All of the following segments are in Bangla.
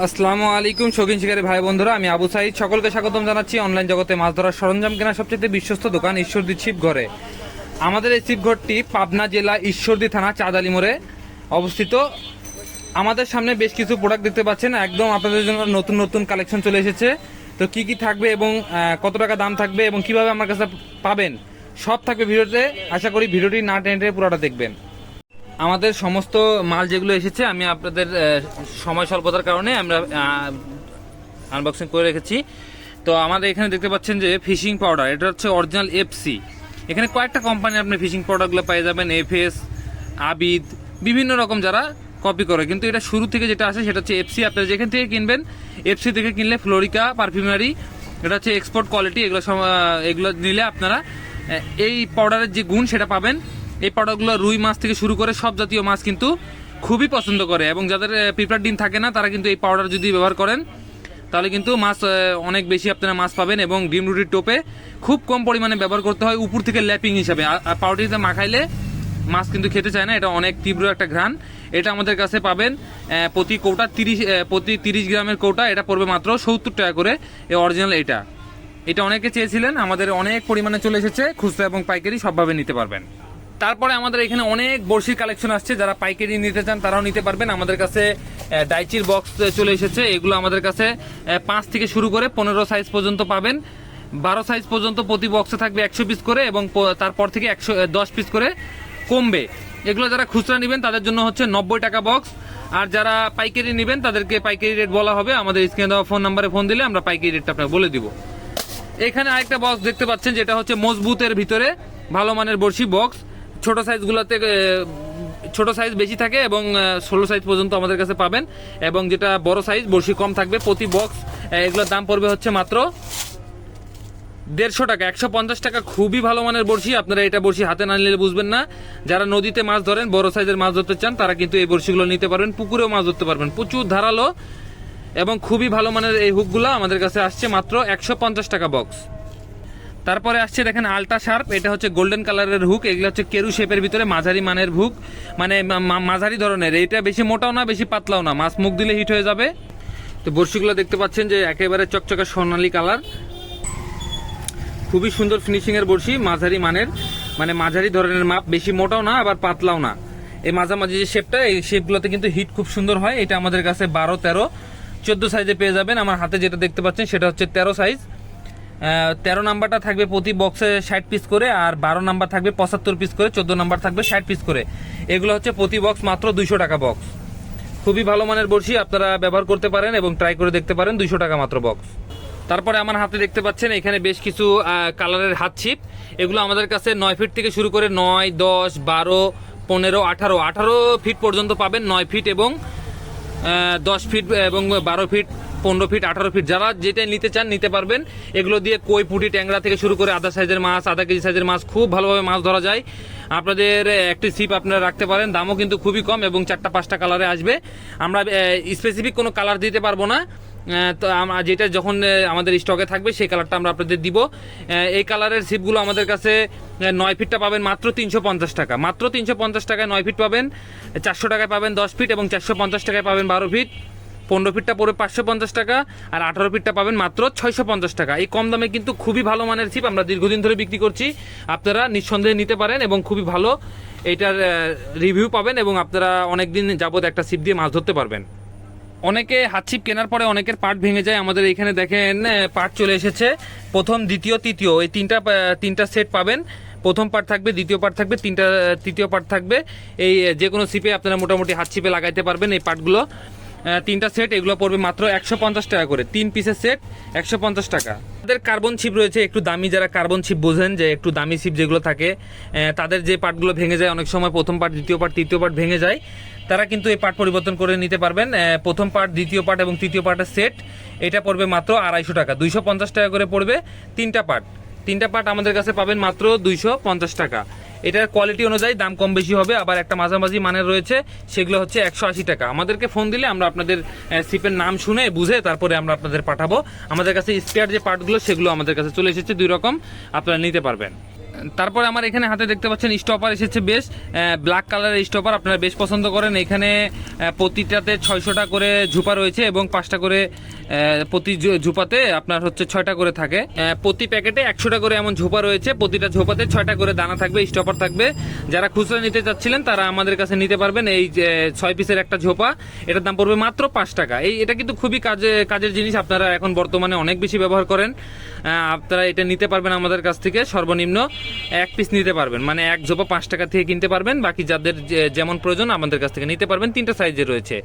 আসসালামু আলাইকুম, শৌখিন শিকারী ভাই বন্ধুরা, আমি আবু সাইদ। সকলকে স্বাগতম জানাচ্ছি। অনলাইন জগতে মাছ ধরার সরঞ্জাম কেনার সবচেয়ে বিশ্বস্ত দোকান ঈশ্বরদী ঘরে আমাদের এই ছিপ ঘরটি পাবনা জেলা ঈশ্বরদী থানা, চাঁদালি মোড়ে অবস্থিত। আমাদের সামনে বেশ কিছু প্রোডাক্ট দেখতে পাচ্ছেন। একদম আপনাদের জন্য নতুন নতুন কালেকশন চলে এসেছে। তো কি কি থাকবে এবং কত টাকা দাম থাকবে এবং কীভাবে আমার কাছে পাবেন? সব থাকবে ভিডিওতে। আশা করি ভিডিওটি না টেনে পুরোটা দেখবেন। আমাদের সমস্ত মাল যেগুলো এসেছে, আমি আপনাদের সময় স্বল্পতার কারণে আমরা আনবক্সিং করে রেখেছি। তো আমাদের এখানে দেখতে পাচ্ছেন যে ফিশিং পাউডার এটা হচ্ছে অরিজিনাল এফসি এখানে কয়েকটা কোম্পানি আপনি ফিশিং পাউডারগুলো পেয়ে যাবেন এফএস আবিদ বিভিন্ন রকম যারা কপি করে। কিন্তু এটা শুরু থেকে যেটা আসে, সেটা হচ্ছে এফসি আপনারা যেখান থেকে কিনবেন এফসি থেকে কিনলে ফ্লোরিকা পারফিউমারি এটা হচ্ছে এক্সপোর্ট কোয়ালিটি এগুলো এগুলো নিলে আপনারা এই পাউডারের যে গুণ সেটা পাবেন। এই পাউডারগুলো রুই মাছ থেকে শুরু করে সব জাতীয় মাছ কিন্তু খুবই পছন্দ করে এবং যাদের পিঁপড়ার ডিম থাকে না, তারা কিন্তু এই পাউডার যদি ব্যবহার করেন, তাহলে কিন্তু মাছ অনেক বেশি আপনারা মাছ পাবেন এবং ডিম রুটির টোপে খুব কম পরিমাণে ব্যবহার করতে হয় উপর থেকে ল্যাপিং হিসাবে। আর- পাউডারিতে মাখাইলে মাছ কিন্তু খেতে চায় না, এটা অনেক তীব্র একটা ঘ্রাণ। এটা আমাদের কাছে পাবেন প্রতি কৌটা তিরিশ প্রতি তিরিশ গ্রামের কৌটা, এটা পড়বে মাত্র সত্তর টাকা করে এই অরিজিনাল এটা। এটা অনেকে চেয়েছিলেন, আমাদের অনেক পরিমাণে চলে এসেছে, খুচরা এবং পাইকারি সবভাবে নিতে পারবেন। তারপরে আমাদের এখানে অনেক বড়শির কালেকশন আসছে। যারা পাইকারি নিতে চান, তারাও নিতে পারবেন। আমাদের কাছে ডাইচির বক্স চলে এসেছে। এগুলো আমাদের কাছে পাঁচ থেকে শুরু করে পনেরো সাইজ পর্যন্ত পাবেন। বারো সাইজ পর্যন্ত প্রতি বক্সে থাকবে একশো পিস করে এবং তারপর থেকে একশো দশ পিস করে কমবে। এগুলো যারা খুচরা নেবেন, তাদের জন্য হচ্ছে নব্বই টাকা বক্স আর যারা পাইকারি নেবেন, তাদেরকে পাইকারি রেট বলা হবে। আমাদের স্ক্রিনে দেওয়া ফোন নাম্বারে ফোন দিলে আমরা পাইকারি রেটটা আপনাকে বলে দিব। এখানে আরেকটা বক্স দেখতে পাচ্ছেন, যেটা হচ্ছে মজবুতের ভিতরে ভালো মানের বড়শি বক্স ছোট সাইজগুলোতে ছোট সাইজ বেশি থাকে এবং ষোলো সাইজ পর্যন্ত আমাদের কাছে পাবেন। এবং যেটা বড় সাইজ বড়শি কম থাকবে প্রতি বক্স এগুলোর দাম পড়বে হচ্ছে মাত্র দেড়শো টাকা। একশো পঞ্চাশ টাকা খুবই ভালো মানের বড়শি। আপনারা এটা বড়শি হাতে না নিলে বুঝবেন না। যারা নদীতে মাছ ধরেন, বড় সাইজের মাছ ধরতে চান, তারা কিন্তু এই বড়শিগুলো নিতে পারবেন, পুকুরেও মাছ ধরতে পারবেন। প্রচুর ধারালো এবং খুবই ভালো মানের এই হুকগুলো আমাদের কাছে আসছে মাত্র একশো পঞ্চাশ টাকা বক্স তারপরে আসছে দেখেন আলট্রা শার্প, এটা হচ্ছে গোল্ডেন কালারের হুক এগুলো হচ্ছে কেরু শেপের ভিতরে মাঝারি মানের হুক মানে মাঝারি ধরনের। এটা বেশি মোটাও না, বেশি পাতলাও না, মাছ মুখ দিলে হিট হয়ে যাবে। তো বড়শিগুলো দেখতে পাচ্ছেন যে একেবারে চকচকে সোনালি কালার খুবই সুন্দর ফিনিশিং এর বড়শি, মাঝারি মানের মানে মাঝারি ধরনের মাপ, বেশি মোটাও না, আবার পাতলাও না। এই মাঝামাঝি যে শেপটা এই শেপগুলোতে কিন্তু হিট খুব সুন্দর হয়। এটা আমাদের কাছে বারো তেরো, চোদ্দ সাইজে পেয়ে যাবেন। আমার হাতে যেটা দেখতে পাচ্ছেন, সেটা হচ্ছে তেরো সাইজ তেরো নাম্বারটা থাকবে প্রতি বক্সে ষাট পিস করে, আর বারো নাম্বার থাকবে পঁচাত্তর পিস করে, চোদ্দ নাম্বার থাকবে ষাট পিস করে। এগুলো হচ্ছে প্রতি বক্স মাত্র দুইশো টাকা বক্স খুবই ভালো মানের বড়শি, আপনারা ব্যবহার করতে পারেন এবং ট্রাই করে দেখতে পারেন দুইশো টাকা মাত্র বক্স তারপরে আমার হাতে দেখতে পাচ্ছেন, এখানে বেশ কিছু কালারের হাত ছিপ এগুলো আমাদের কাছে নয় ফিট থেকে শুরু করে নয়, দশ, বারো, পনেরো, আঠারো আঠারো ফিট পর্যন্ত পাবেন নয় ফিট এবং দশ ফিট এবং বারো ফিট পনেরো ফিট আঠারো ফিট যারা যেটা নিতে চান নিতে পারবেন। এগুলো দিয়ে কই, পুঁটি, ট্যাংরা থেকে শুরু করে আধা সাইজের মাছ, আধা কেজি সাইজের মাছ, খুব ভালোভাবে মাছ ধরা যায়। আপনাদের একটি সিপ আপনারা রাখতে পারেন। দামও কিন্তু খুবই কম এবং চারটা, পাঁচটা কালারে আসবে। আমরা স্পেসিফিক কোনো কালার দিতে পারব না। তো যেটা যখন আমাদের স্টকে থাকবে, সেই কালারটা আমরা আপনাদের দিব। এই কালারের সিপগুলো আমাদের কাছে নয় ফিটটা পাবেন মাত্র তিনশো পঞ্চাশ টাকা। মাত্র তিনশো পঞ্চাশ টাকায় নয় ফিট পাবেন, চারশো টাকায় পাবেন দশ ফিট এবং চারশো পঞ্চাশ টাকায় পাবেন বারো ফিট পনেরো ফিটটা পড়বে পাঁচশো পঞ্চাশ টাকা আর আঠারো ফিটটা পাবেন মাত্র ছয়শো পঞ্চাশ টাকা। এই কম দামে কিন্তু খুবই ভালো মানের ছিপ আমরা দীর্ঘদিন ধরে বিক্রি করছি। আপনারা নিঃসন্দেহে নিতে পারেন এবং খুবই ভালো এটার রিভিউ পাবেন এবং আপনারা অনেক দিন যাবত একটা ছিপ দিয়ে মাছ ধরতে পারবেন। অনেকে হাত ছিপ কেনার পরে অনেকের পার্ট ভেঙে যায়। আমাদের এখানে দেখেন পার্ট চলে এসেছে। প্রথম, দ্বিতীয়, তৃতীয়, এই তিনটা তিনটা সেট পাবেন। প্রথম পার্ট থাকবে, দ্বিতীয় পার্ট থাকবে, তিনটা তৃতীয় পার্ট থাকবে। এই যে কোনো সিপে আপনারা মোটামুটি হাত ছিপে লাগাইতে পারবেন এই পার্টগুলো তিনটা সেট এগুলো পড়বে মাত্র একশো পঞ্চাশ টাকা করে। তিন পিসের সেট একশো পঞ্চাশ টাকা। তাদের কার্বন ছিপ রয়েছে, একটু দামি যারা কার্বন ছিপ বোঝেন যে একটু দামি ছিপ যেগুলো থাকে তাদের যে পার্টগুলো ভেঙে যায়, অনেক সময় প্রথম পার্ট দ্বিতীয় পার্ট তৃতীয় পার্ট ভেঙে যায়, তারা কিন্তু এই পার্ট পরিবর্তন করে নিতে পারবেন। প্রথম পার্ট দ্বিতীয় পার্ট এবং তৃতীয় পার্টের সেট এটা পড়বে মাত্র আড়াইশো টাকা। দুইশো পঞ্চাশ টাকা করে পড়বে তিনটা পার্ট তিনটা পার্ট আমাদের কাছে পাবেন মাত্র দুইশো পঞ্চাশ টাকা। এটার কোয়ালিটি অনুযায়ী দাম কম বেশি হবে, আবার একটা মাঝামাঝি মানের রয়েছে, সেগুলো হচ্ছে একশো আশি টাকা। আমাদেরকে ফোন দিলে আমরা আপনাদের সিপের নাম শুনে বুঝে তারপরে আমরা আপনাদের পাঠাবো। আমাদের কাছে স্পেয়ার যে পার্টগুলো সেগুলো আমাদের কাছে চলে এসেছে দুই রকম, আপনারা নিতে পারবেন। তারপরে আমার এখানে হাতে দেখতে পাচ্ছেন স্টপার এসেছে বেশ ব্ল্যাক কালারের স্টপার আপনারা বেশ পছন্দ করেন। এখানে প্রতিটাতে ছয়শোটা করে ঝুপা রয়েছে এবং পাঁচটা করে প্রতি ঝুপাতে আপনার হচ্ছে ছয়টা করে থাকে। প্রতি প্যাকেটে একশোটা করে এমন ঝোপা রয়েছে, প্রতিটা ঝোপাতে ছয়টা করে দানা থাকবে স্টপার থাকবে। যারা খুচরা নিতে চাচ্ছিলেন, তারা আমাদের কাছে নিতে পারবেন এই ছয় পিসের একটা ঝোপা। এটার দাম পড়বে মাত্র পাঁচ টাকা। এই, এটা কিন্তু খুবই কাজে, কাজের জিনিস, আপনারা এখন বর্তমানে অনেক বেশি ব্যবহার করেন। আপনারা এটা নিতে পারবেন আমাদের কাছ থেকে, সর্বনিম্ন। এক পিস নিতে পারবেন। মানে এক জোপা পাঁচ টাকা থেকে কিনতে পারবেন। বাকি যাদের যেমন প্রয়োজন আমাদের কাছ থেকে নিতে পারবেন। তিনটা সাইজে রয়েছে।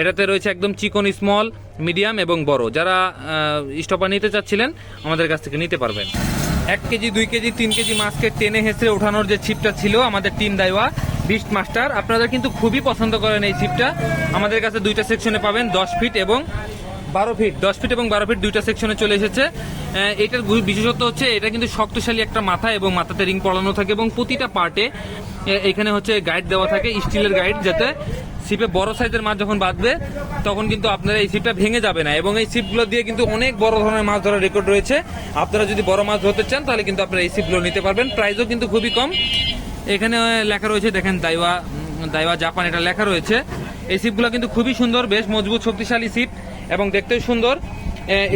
এটাতে রয়েছে একদম চিকন স্মল মিডিয়াম এবং বড়। যারা স্টপার নিতে চাচ্ছিলেন, আমাদের কাছ থেকে নিতে পারবেন। এক কেজি, দুই কেজি, তিন কেজি মাছকে টেনে হেসড়ে ওঠানোর যে ছিপটা ছিল আমাদের টিম দাইওয়া বিস্ট মাস্টার আপনারা কিন্তু খুবই পছন্দ করেন এই ছিপটা। আমাদের কাছে দুইটা সেকশনে পাবেন, দশ ফিট এবং বারো ফিট দশ ফিট এবং বারো ফিট দুইটা সেকশনে চলে এসেছে। এটার বিশেষত্ব হচ্ছে এটা কিন্তু শক্তিশালী একটা মাথা এবং মাথাতে রিং পড়ানো থাকে এবং প্রতিটা পার্টে এখানে হচ্ছে গাইড দেওয়া থাকে স্টিলের গাইড যাতে ছিপে বড় সাইজের মাছ যখন বাঁধবে, তখন কিন্তু আপনারা এই ছিপটা ভেঙে যাবে না এবং এই ছিপগুলো দিয়ে কিন্তু অনেক বড় ধরনের মাছ ধরার রেকর্ড রয়েছে। আপনারা যদি বড় মাছ ধরতে চান, তাহলে কিন্তু আপনারা এই ছিপগুলো নিতে পারবেন। প্রাইসও কিন্তু খুবই কম। এখানে লেখা রয়েছে, দেখেন দাইওয়া দাইওয়া জাপান, এটা লেখা রয়েছে। এই সিপগুলো কিন্তু খুবই সুন্দর, বেশ মজবুত, শক্তিশালী সিপ এবং দেখতেও সুন্দর।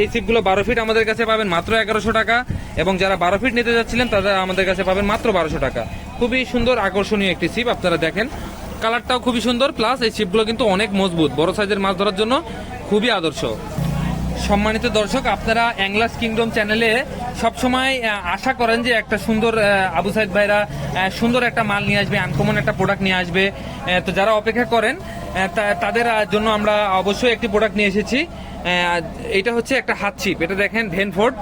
এই সিপগুলো বারো ফিট আমাদের কাছে পাবেন মাত্র এগারোশো টাকা এবং যারা বারো ফিট নিতে যাচ্ছিলেন তারা আমাদের কাছে পাবেন মাত্র বারোশো টাকা। খুবই সুন্দর, আকর্ষণীয় একটি সিপ, আপনারা দেখেন। কালারটাও খুবই সুন্দর, প্লাস এই সিপগুলো কিন্তু অনেক মজবুত, বড় সাইজের মাছ ধরার জন্য খুবই আদর্শ। সম্মানিত দর্শক আপনারা অ্যাংলাস কিংডম চ্যানেলে সবসময় আশা করেন যে একটা সুন্দর আবু সাইদ ভাইরা সুন্দর একটা মাল নিয়ে আসবে আনকমন একটা প্রোডাক্ট নিয়ে আসবে। তো যারা অপেক্ষা করেন তাদের জন্য আমরা অবশ্যই একটি প্রোডাক্ট নিয়ে এসেছি। এটা হচ্ছে একটা হাত ছিপ এটা দেখেন ভেনফোর্ড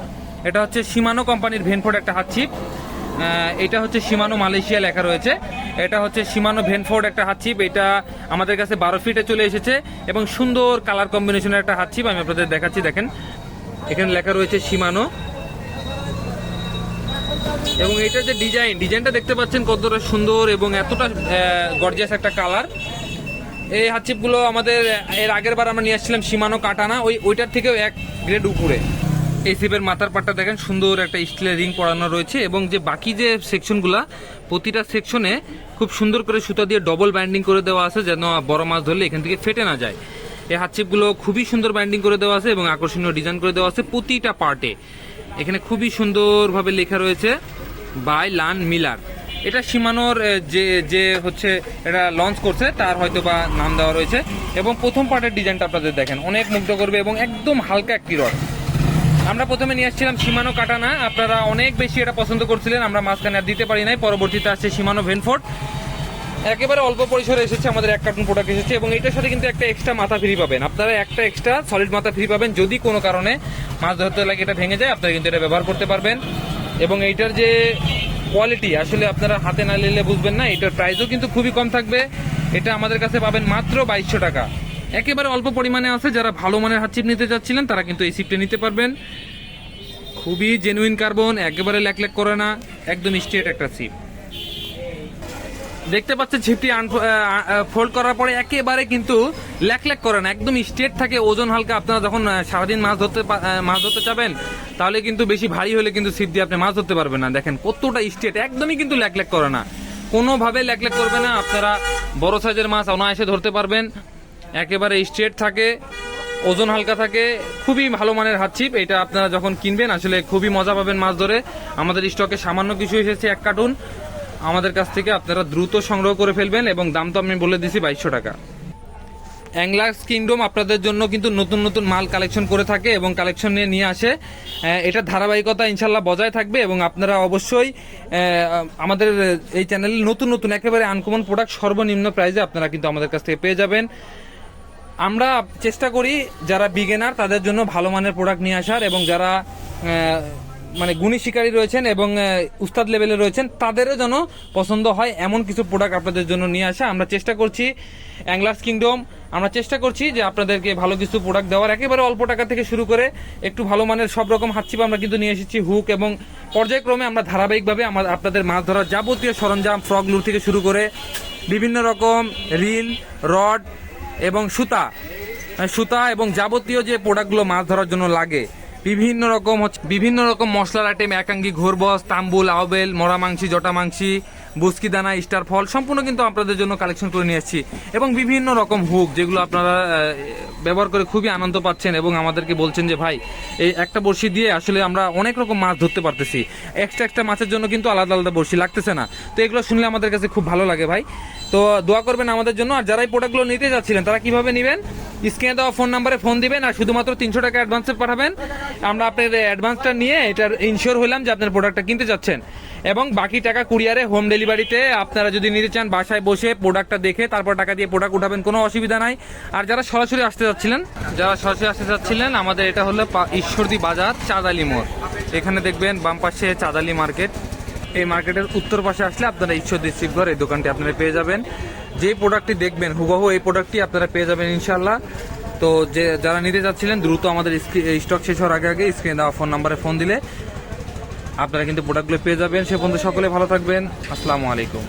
এটা হচ্ছে সীমানো কোম্পানির ভেনফোর্ড একটা হাত ছিপ আহ, এটা হচ্ছে সীমানো মালয়েশিয়া লেখা রয়েছে। এটা হচ্ছে সীমানো ভেনফোর্ড একটা হাত ছিপ। এটা আমাদের কাছে বারো ফিটে চলে এসেছে এবং সুন্দর কালার কম্বিনেশনের একটা হাত ছিপ। আমি আপনাদের দেখাচ্ছি, দেখেন। এখানে লেখা রয়েছে সীমানো। এবং এটা যে ডিজাইন, ডিজাইনটা দেখতে পাচ্ছেন কতটা সুন্দর এবং এতটা গর্জিয়াস একটা কালার এই হাতচিপগুলো আমাদের, এর আগের বার আমরা নিয়ে আসছিলাম সীমানো কাটানা। ওই, ওইটার থেকেও এক গ্রেড উপরে। এই সিপের মাথার পাটটা দেখেন, সুন্দর একটা স্টিলের রিং পরানো রয়েছে এবং যে বাকি যে সেকশনগুলা, প্রতিটা সেকশনে খুব সুন্দর করে সুতা দিয়ে ডবল বাইন্ডিং করে দেওয়া আছে যেন বড় মাছ ধরলে এখান থেকে ফেটে না যায়। এই হাতচিপগুলো খুবই সুন্দর বাইন্ডিং করে দেওয়া আছে এবং আকর্ষণীয় ডিজাইন করে দেওয়া আছে প্রতিটা পার্টে। এখানে খুবই সুন্দরভাবে লেখা রয়েছে, বাই লান মিলার। এটা সীমানোর যে যে হচ্ছে এটা লঞ্চ করছে, তার হয়তো বা নাম দেওয়া রয়েছে। এবং প্রথম পার্টের ডিজাইনটা আপনাদের দেখেন, অনেক মুগ্ধ করবে এবং একদম হালকা একটি রড। আমরা প্রথমে নিয়ে আসছিলাম সীমানো কাটানা। আপনারা অনেক বেশি এটা পছন্দ করছিলেন, আমরা মাঝখানে আর দিতে পারি নাই। পরবর্তীতে আসছে সীমানো ভেনফোর্ট একেবারে অল্প পরিসরে এসেছে, আমাদের এক কার্টুন প্রোডাক্ট এসেছে এবং এটার সাথে কিন্তু একটা এক্সট্রা মাথা ফ্রি পাবেন। আপনারা একটা এক্সট্রা সলিড মাথা ফ্রি পাবেন যদি কোনো কারণে মাছ ধরতে লাগে এটা ভেঙে যায়, আপনারা কিন্তু এটা ব্যবহার করতে পারবেন। এবং এইটার যে কোয়ালিটি আসলে আপনারা হাতে না নিলে বুঝবেন না, এটার প্রাইসও কিন্তু খুবই কম থাকবে। এটা আমাদের কাছে পাবেন মাত্র বাইশশো টাকা। একেবারে অল্প পরিমাণে আছে। যারা ভালো মানের হাত চিপ নিতে চাচ্ছিলেন, তারা কিন্তু এই সিপটা নিতে পারবেন। খুবই জেনুইন কার্বন একেবারে ল্যাক ল্যাক করে না, একদম স্ট্রেট একটা সিপ দেখতে পাচ্ছেন ছিপটি ফোল্ড করার পরে একেবারে কিন্তু ল্যাক ল্যাক করে না, একদম স্ট্রেট থাকে, ওজন হালকা। আপনারা যখন সারাদিন মাছ ধরতে মাছ ধরতে যাবেন, তাহলে কিন্তু বেশি ভারী হলে কিন্তু ছিপ দিয়ে আপনি মাছ ধরতে পারবেন না। দেখেন কতটা স্ট্রেট একদমই কিন্তু ল্যাক ল্যাক করে না। কোনোভাবে ল্যাক ল্যাক করবে না, আপনারা বড় সাইজের মাছ অনায়াসে ধরতে পারবেন। একেবারে স্ট্রেট থাকে, ওজন হালকা থাকে, খুবই ভালো মানের হাত ছিপ। এটা আপনারা যখন কিনবেন, আসলে খুবই মজা পাবেন মাছ ধরে। আমাদের স্টকে সামান্য কিছু এসেছে, এক কার্টুন। আমাদের কাছ থেকে আপনারা দ্রুত সংগ্রহ করে ফেলবেন এবং দাম তো আমি বলে দিছি বাইশশো টাকা। অ্যাংলার্স কিংডম আপনাদের জন্য কিন্তু নতুন নতুন মাল কালেকশন করে থাকে এবং কালেকশন নিয়ে নিয়ে আসে। এটা ধারাবাহিকতা ইনশাল্লাহ বজায় থাকবে এবং আপনারা অবশ্যই আমাদের এই চ্যানেলে নতুন নতুন একেবারে আনকমন প্রোডাক্ট সর্বনিম্ন প্রাইসে আপনারা কিন্তু আমাদের কাছ থেকে পেয়ে যাবেন। আমরা চেষ্টা করি যারা বিগেনার তাদের জন্য ভালো মানের প্রোডাক্ট নিয়ে আসার এবং যারা মানে গুণী শিকারী রয়েছেন এবং উস্তাদ লেভেলে রয়েছেন, তাদেরও যেন পছন্দ হয় এমন কিছু প্রোডাক্ট আপনাদের জন্য নিয়ে আসা। আমরা চেষ্টা করছি অ্যাংলার্স কিংডম আমরা চেষ্টা করছি যে আপনাদেরকে ভালো কিছু প্রোডাক্ট দেওয়ার। একেবারে অল্প টাকা থেকে শুরু করে একটু ভালো মানের সব রকম হাতছিপ আমরা কিন্তু নিয়ে এসেছি হুক এবং পর্যায়ক্রমে আমরা ধারাবাহিকভাবে আমার, আপনাদের মাছ ধরার যাবতীয় সরঞ্জাম ফ্রগ লুর থেকে শুরু করে বিভিন্ন রকম রিল রড এবং সুতা। সুতা এবং যাবতীয় যে প্রোডাক্টগুলো মাছ ধরার জন্য লাগে, বিভিন্ন রকম হচ্ছে বিভিন্ন রকম মশলার আইটেম, একাঙ্গি ঘোরবস তাম্বুল, আওবেল, মরা মাংসি, জটা মাংসি বুসকি দানা, স্টার ফল, সম্পূর্ণ কিন্তু আপনাদের জন্য কালেকশন করে নিয়ে এসেছি। এবং বিভিন্ন রকম হুক যেগুলো আপনারা ব্যবহার করে খুবই আনন্দ পাচ্ছেন এবং আমাদেরকে বলছেন যে, ভাই, এই একটা বড়শি দিয়ে আসলে আমরা অনেক রকম মাছ ধরতে পারতেছি। এক্সট্রা একটা মাছের জন্য কিন্তু আলাদা আলাদা বড়শি লাগতেছে না। তো এগুলো শুনলে আমাদের কাছে খুব ভালো লাগে, ভাই। তো দোয়া করবেন আমাদের জন্য। আর যারা এই প্রোডাক্টগুলো নিতে যাচ্ছিলেন, তারা কীভাবে নেবেন? স্ক্রিনে দেওয়া ফোন নাম্বারে ফোন দিবেন আর শুধুমাত্র তিনশো টাকা অ্যাডভান্সে পাঠাবেন। আমরা আপনার অ্যাডভান্সটা নিয়ে এটার ইনশিওর হলাম যে আপনার প্রোডাক্টটা কিনতে যাচ্ছেন। এবং বাকি টাকা কুরিয়ারে হোম ডেলিভারিতে আপনারা যদি নিতে চান বাসায় বসে প্রোডাক্টটা দেখে তারপর টাকা দিয়ে প্রোডাক্ট উঠাবেন, কোনো অসুবিধা নাই। আর যারা সরাসরি আসতে যাচ্ছিলেন যারা সরাসরি আসতে যাচ্ছিলেন আমাদের এটা হলো ঈশ্বরদী বাজার, চাঁদালি মোড়। এখানে দেখবেন বাম পাশে চাঁদালি মার্কেট। এই মার্কেটের উত্তর পাশে আসলে আপনারা ঈশ্বরদী শিবগড় এই দোকানটি আপনারা পেয়ে যাবেন। যে প্রোডাক্টটি দেখবেন, হুবহু এই প্রোডাক্টটি আপনারা পেয়ে যাবেন ইনশাল্লাহ তো যে যারা নিতে যাচ্ছিলেন দ্রুত আমাদের স্টক শেষ হওয়ার আগে আগে স্ক্রিনে দেওয়া ফোন নাম্বারে ফোন দিলে আপনারা কিন্তু প্রোডাক্টগুলো পেয়ে যাবেন। সে পর্যন্ত সকলে ভালো থাকবেন। আসসালামু আলাইকুম।